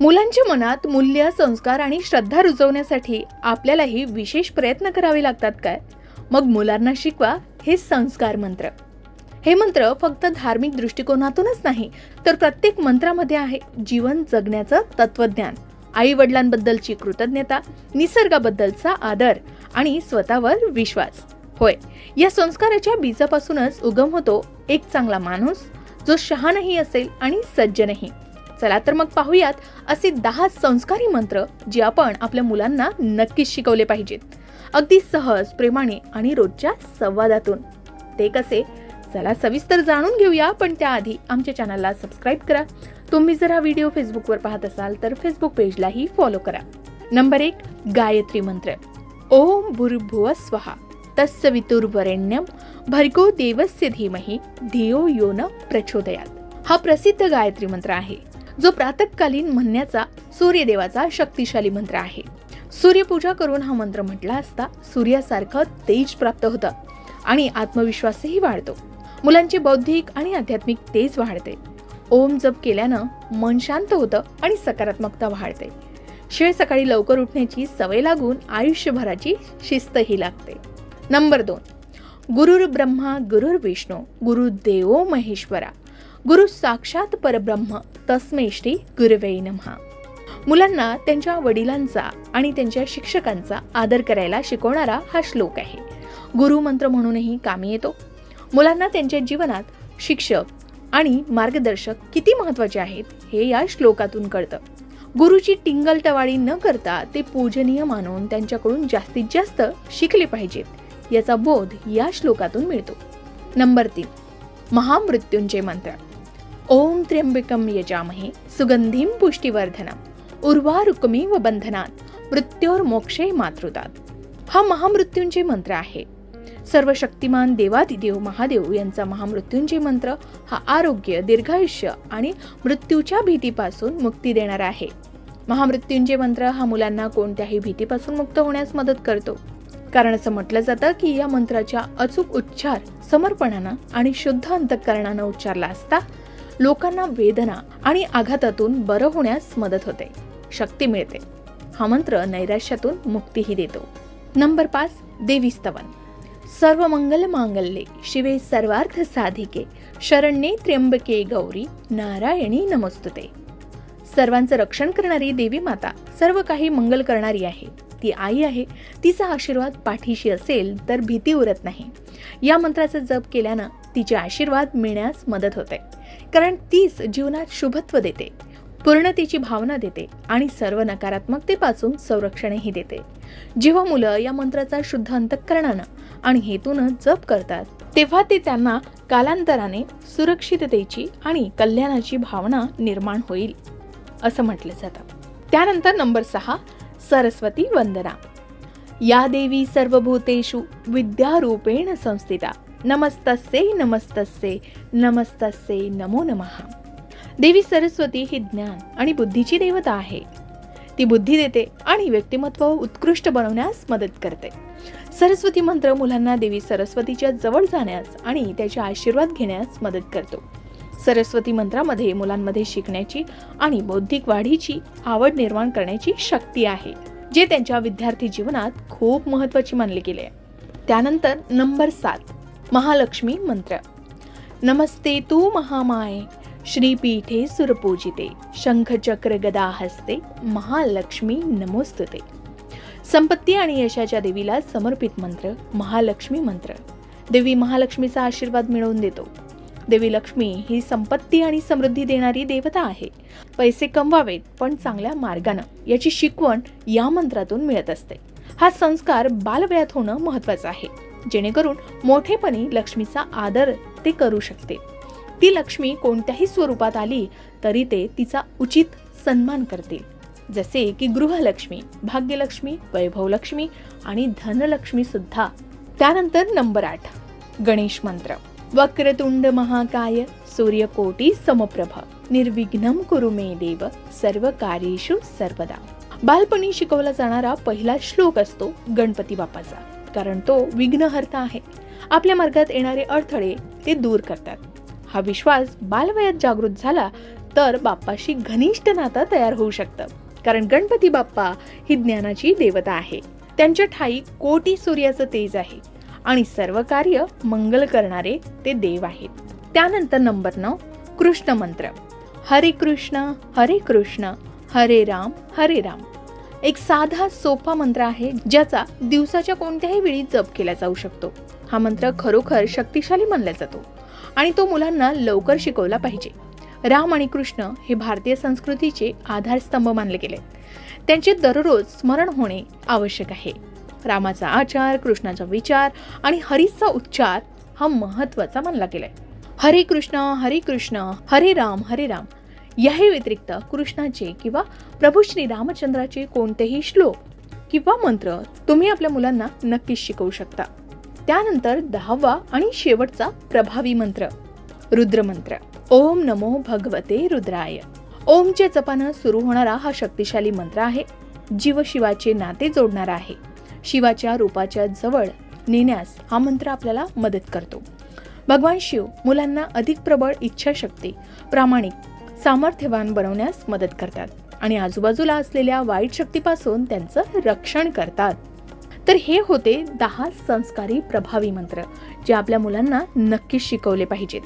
मुलांच्या मनात मूल्य संस्कार आणि श्रद्धा रुजवण्यासाठी आपल्यालाही विशेष प्रयत्न करावे लागतात काय? मग मुलांना शिकवा हे संस्कार मंत्र. हे मंत्र फक्त धार्मिक दृष्टिकोनातूनच नाही तर प्रत्येक मंत्रामध्ये आहे जीवन जगण्याचं तत्वज्ञान आई वडिलांबद्दलची कृतज्ञता निसर्गाबद्दलचा आदर आणि स्वतःवर विश्वास. होय या संस्काराच्या बीजापासूनच उगम होतो एक चांगला माणूस जो शहाणही असेल आणि सज्जनही. चला तर मग पाहूयात असे दहा संस्कारी मंत्र जे आपण आपल्या मुलांना नक्कीच शिकवले पाहिजेत. अगदी सहज प्रेमाने आणि रोजच्या संवादातून. ते कसे? चला सविस्तर जाणून घेऊया पण त्याआधी आमच्या चॅनलला सबस्क्राईब करा. तुम्ही जर हा व्हिडिओ फेसबुकवर पाहत असाल तर फेसबुक पेजलाही फॉलो करा. नंबर एक गायत्री मंत्र. ओम भूर्भुव स्वहा. तस्य वितुर्वरेण्यम भर्गो देवस्य धीमही धियो यो न प्रचोदयात. हा प्रसिद्ध गायत्री मंत्र आहे. जो प्रातकालीन म्हणण्याचा सूर्यदेवाचा शक्तिशाली मंत्र आहे. सूर्यपूजा करून हा मंत्र म्हटला असता सूर्यासारखं तेज प्राप्त होतं आणि आत्मविश्वासही वाढतो. मुलांचे बौद्धिक आणि आध्यात्मिक तेज वाढते. ओम जप केल्यानं मन शांत होतं आणि सकारात्मकता वाढते. शिवाय सकाळी लवकर उठण्याची सवय लागून आयुष्यभराची शिस्तही लागते. नंबर दोन. गुरुर ब्रह्मा गुरुर विष्णू गुरुदेवो महेश्वरा. गुरु साक्षात परब्रह्म. तस्मै श्री गुरुवे नमहा मुलांना त्यांच्या वडिलांचा आणि त्यांच्या शिक्षकांचा आदर करायला शिकवणारा हा श्लोक आहे. गुरु मंत्र म्हणूनही कामी येतो. मुलांना त्यांच्या जीवनात शिक्षक आणि मार्गदर्शक किती महत्त्वाचे आहेत हे या श्लोकातून कळतं. गुरुची टिंगल टवाळी न करता ते पूजनीय मानून त्यांच्याकडून जास्तीत जास्त शिकले पाहिजेत याचा बोध या श्लोकातून मिळतो. नंबर तीन. महामृत्युंजय मंत्र. ओम त्र्यंबकम यजामहे सुगंधीम पुष्टिवर्धनम व बंधनात मृत्योर मोक्षे मातृतात हा महामृत्यूंचे मंत्र आहे सर्व शक्तिमान देवादिदेव महादेव यांचा महामृत्यूंचे मंत्र हा आरोग्य दीर्घायुष्य आणि मृत्यूच्या भीतीपासून मुक्ती देणारा आहे महामृत्यूंचे मंत्र हा मुलांना कोणत्याही भीतीपासून मुक्त होण्यास मदत करतो कारण असं म्हटलं जातं की या मंत्राच्या अचूक उच्चार समर्पणानं आणि शुद्ध अंतकरणानं उच्चारला असता लोकांना वेदना आणि आघातातून बरं होण्यास मदत होते. शक्ती मिळते. हा मंत्र नैराश्यातून मुक्तीही देतो. नंबर पाच देवी स्तवन. सर्व मंगल मांगल्ये शिवे सर्वार्थ साधिके. शरण्ये त्र्यंबके गौरी नारायणी नमस्तुते. सर्वांचं रक्षण करणारी देवी माता सर्व काही मंगल करणारी आहे. ती आई आहे. तिचा आशीर्वाद पाठीशी असेल तर भीती उरत नाही. या मंत्राचा जप केल्यानं तिचे आशीर्वाद मिळण्यास मदत होते. कारण तीच जीवनात शुभत्व देते पूर्णतेची भावना देते आणि सर्व नकारात्मकतेपासून संरक्षणही देते. जेव्हा मुलं या मंत्राचा शुद्ध अंतकरणानं आणि हेतूनं जप करतात तेव्हा ते त्यांना कालांतराने सुरक्षिततेची आणि कल्याणाची भावना निर्माण होईल असं म्हटलं जातं. त्यानंतर नंबर सहा सरस्वती वंदना. या देवी सर्वभूतेषु विद्यारूपेण संस्थिता. नमस्तस्ये नमस्तस्ये नमस्तस्ये नमो नमः. देवी सरस्वती ही ज्ञान आणि बुद्धीची देवता आहे. ती बुद्धी देते आणि व्यक्तिमत्व उत्कृष्ट बनवण्यास मदत करते. सरस्वती मंत्र मुलांना देवी सरस्वतीच्या जवळ जाण्यास आणि त्याचे आशीर्वाद घेण्यास मदत करतो. सरस्वती मंत्रामध्ये मुलांमध्ये शिकण्याची आणि बौद्धिक वाढीची आवड निर्माण करण्याची शक्ती आहे जे त्यांच्या विद्यार्थी जीवनात खूप महत्वाची मानले गेले त्यानंतर नंबर सात. महालक्ष्मी मंत्र। नमस्ते तू महामाये श्रीपीठे सुरपूजिते शंखचक्र गदा हस्ते महालक्ष्मी नमोस्तुते। संपत्ती आणि यशाच्या देवीला समर्पित मंत्र महालक्ष्मी मंत्र। देवी महालक्ष्मीचा आशीर्वाद मिळवून देतो। देवी लक्ष्मी ही संपत्ती आणि समृद्धी देणारी देवता आहे। पैसे कमवावेत पण चांगल्या मार्गानं याची शिकवण या मंत्रातून मिळत असते। हा संस्कार बालवयात होणं महत्वाचं आहे. जेणेकरून मोठेपणी लक्ष्मीचा आदर ते करू शकते. ती लक्ष्मी कोणत्याही स्वरूपात आली तरी ते तिचा उचित सन्मान करतील जसे की गृहलक्ष्मी भाग्यलक्ष्मी वैभवलक्ष्मी आणि धनलक्ष्मी सुद्धा. त्यानंतर नंबर आठ गणेश मंत्र. वक्रतुंड महाकाय सूर्यकोटी समप्रभ. निर्विघ्नम कुरु मे देव सर्व कार्येषु सर्वदा. बालपणी शिकवला जाणारा पहिला श्लोक असतो गणपती बाप्पाचा. कारण तो विघ्नहर्ता आहे. आपल्या मार्गात येणारे अडथळे ते दूर करतात. हा विश्वास बालवयात जागृत झाला तर बाप्पाशी घनिष्ठ नातं तयार होऊ शकतं. कारण गणपती बाप्पा ही ज्ञानाची देवता आहे. त्यांच्या ठाई कोटी सूर्याचं तेज आहे. आणि सर्व कार्य मंगल करणारे ते देव आहेत. त्यानंतर नंबर नऊ कृष्ण मंत्र. हरे कृष्ण हरे कृष्ण हरे राम हरे राम. एक साधा सोपा मंत्र आहे ज्याचा दिवसाच्या कोणत्याही वेळी जप केला जाऊ शकतो. हा मंत्र खरोखर शक्तिशाली मानला जातो आणि तो मुलांना लवकर शिकवला पाहिजे. राम आणि कृष्ण हे भारतीय संस्कृतीचे आधारस्तंभ मानले गेले. त्यांचे दररोज स्मरण होणे आवश्यक आहे. रामाचा आचार कृष्णाचा विचार आणि हरीचा उच्चार हा महत्त्वाचा मानला गेलाय. हरे कृष्ण हरे कृष्ण हरे राम हरे राम. याही व्यतिरिक्त कृष्णाचे किंवा प्रभू श्री रामचंद्राचे कोणतेही श्लोक किंवा मंत्र तुम्ही आपल्या मुलांना नक्कीच शिकवू शकता. त्यानंतर दहावा आणि शेवटचा प्रभावी मंत्र रुद्रमंत्र ओम नमो भगवते रुद्राय. ओमच्या जपानं सुरू होणारा हा शक्तिशाली मंत्र आहे. जीव शिवाचे नाते जोडणारा आहे. शिवाच्या रूपाच्या जवळ नेण्यास हा मंत्र आपल्याला मदत करतो. भगवान शिव मुलांना अधिक प्रबळ इच्छाशक्ती प्रामाणिक सामर्थ्यवान बनवण्यास मदत करतात आणि आजूबाजूला असलेल्या वाईट शक्तीपासून त्यांचं रक्षण करतात. तर हे होते दहा संस्कारी प्रभावी मंत्र जे आपल्या मुलांना नक्कीच शिकवले पाहिजेत.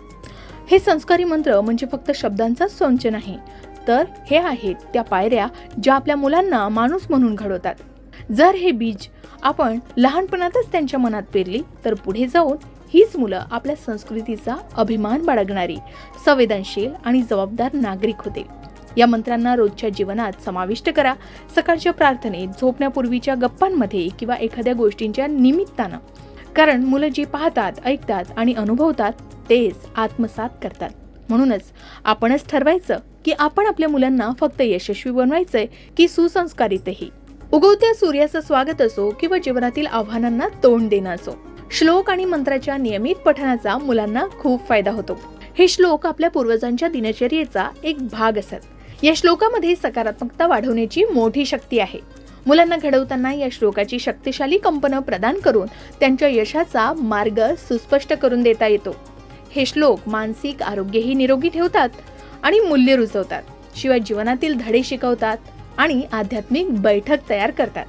हे संस्कारी मंत्र म्हणजे फक्त शब्दांचा संच नाही तर हे आहेत त्या पायऱ्या ज्या आपल्या मुलांना माणूस म्हणून घडवतात. जर हे बीज आपण लहानपणातच त्यांच्या मनात पेरली तर पुढे जाऊन हीच मुलं आपल्या संस्कृतीचा अभिमान बाळगणारी संवेदनशील आणि जबाबदार नागरिक होते. या मंत्रांना रोजच्या जीवनात समाविष्ट करा. सकाळच्या प्रार्थनेत झोपण्यापूर्वीच्या गप्पांमध्ये किंवा एखाद्या गोष्टींच्या निमित्तानं. कारण मुलं जे पाहतात ऐकतात आणि अनुभवतात तेच आत्मसात करतात. म्हणूनच आपणच ठरवायचं की आपण आपल्या मुलांना फक्त यशस्वी बनवायचंय की सुसंस्कारितही. उगवत्या सूर्याचं स्वागत असो किंवा जीवनातील आव्हानांना तोंड देणं असो. श्लोक आणि मंत्राच्या नियमित पठणाचा मुलांना खूप फायदा होतो. हे श्लोक आपल्या पूर्वजांच्या दिनचर्येचा एक भाग असत या श्लोकामध्ये सकारात्मकता वाढवण्याची मोठी शक्ती आहे. मुलांना घडवताना या श्लोकाची शक्तिशाली कंपनं प्रदान करून त्यांच्या यशाचा मार्ग सुस्पष्ट करून देता येतो. हे श्लोक मानसिक आरोग्यही निरोगी ठेवतात आणि मूल्य रुजवतात. शिवाय जीवनातील धडे शिकवतात आणि आध्यात्मिक बैठक तयार करतात.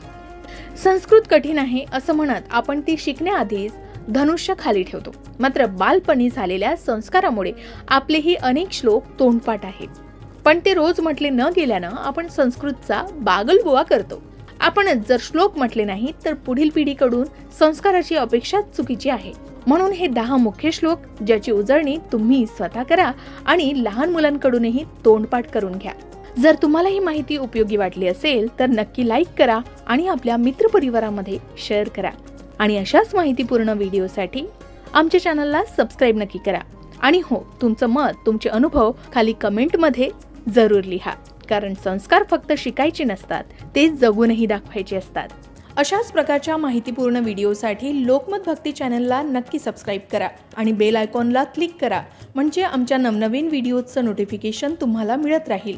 संस्कृत कठीण आहे असं म्हणत आपण ती शिकण्याआधीच धनुष्य खाली ठेवतो. मात्र बालपणी झालेल्या संस्कारामुळे आपलेही अनेक श्लोक तोंडपाठ आहेत. पण ते रोज म्हटले न गेल्यानं आपण संस्कृतचा बागलबुवा करतो. आपणच जर श्लोक म्हटले नाही तर पुढील पिढीकडून संस्काराची अपेक्षा चुकीची आहे. म्हणून हे दहा मुख्य श्लोक ज्याची उजळणी तुम्ही स्वतः करा आणि लहान मुलांकडूनही तोंडपाठ करून घ्या. जर तुम्हाला ही माहिती उपयोगी वाटली असेल तर नक्की लाईक करा आणि आपल्या मित्रपरिवारामध्ये शेअर करा. आणि अशाच माहितीपूर्ण व्हिडिओसाठी आमच्या चॅनलला सबस्क्राईब नक्की करा. आणि हो तुमचं मत तुमचे अनुभव खाली कमेंटमध्ये जरूर लिहा. कारण संस्कार फक्त शिकायचे नसतात ते जगूनही दाखवायचे असतात. अशाच प्रकारच्या माहितीपूर्ण व्हिडिओसाठी लोकमत भक्ती चॅनलला नक्की सबस्क्राईब करा आणि बेल आयकॉनला क्लिक करा. म्हणजे आमच्या नवनवीन व्हिडिओचं नोटिफिकेशन तुम्हाला मिळत राहील.